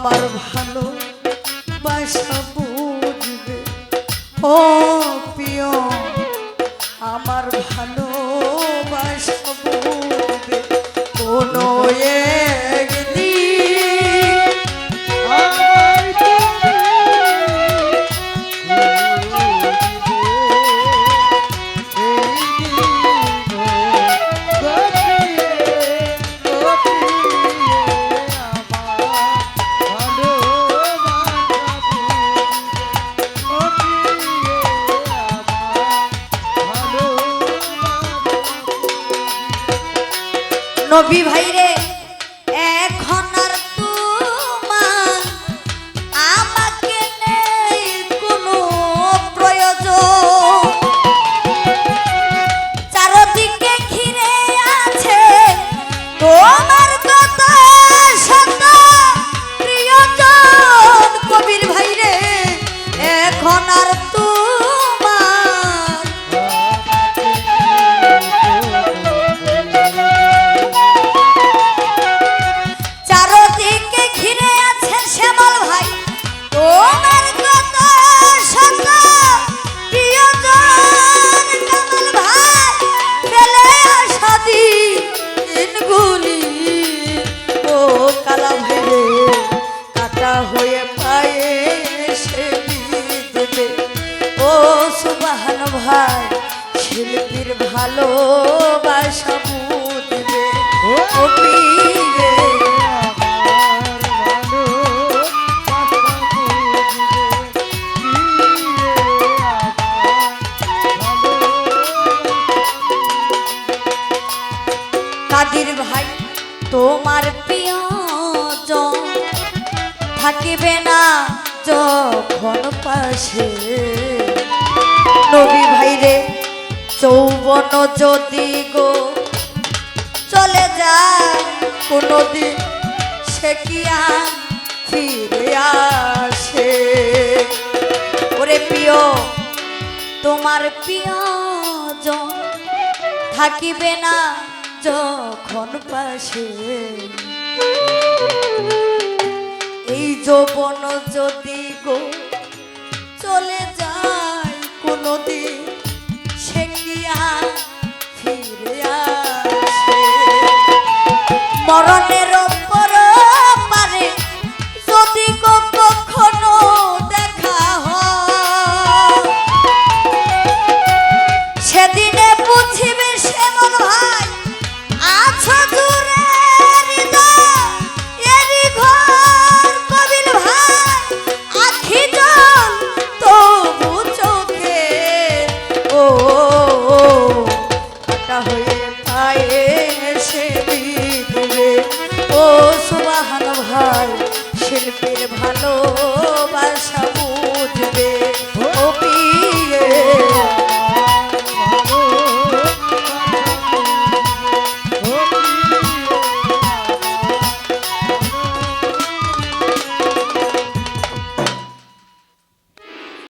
আমার ভালো বাসা বুঝবে। ও নবী ভাইরে সুবাহান ভাই শিল্পীর ভালোবাসা বুঝবে ও কাদির ভাই তোমার প্রিয় থাকিবে না যখন পাশে। চৌবন যদি গো চলে যায় কোনদিন, সে কি ফিরে আসে? ওরে প্রিয়, তোমার প্রিয় থাকিবে না যখন পাশে। এই যৌবন যদি গো চলে যায় কোনদিন আর সুবাহান ভাই শিল্পীর ভালোবাসা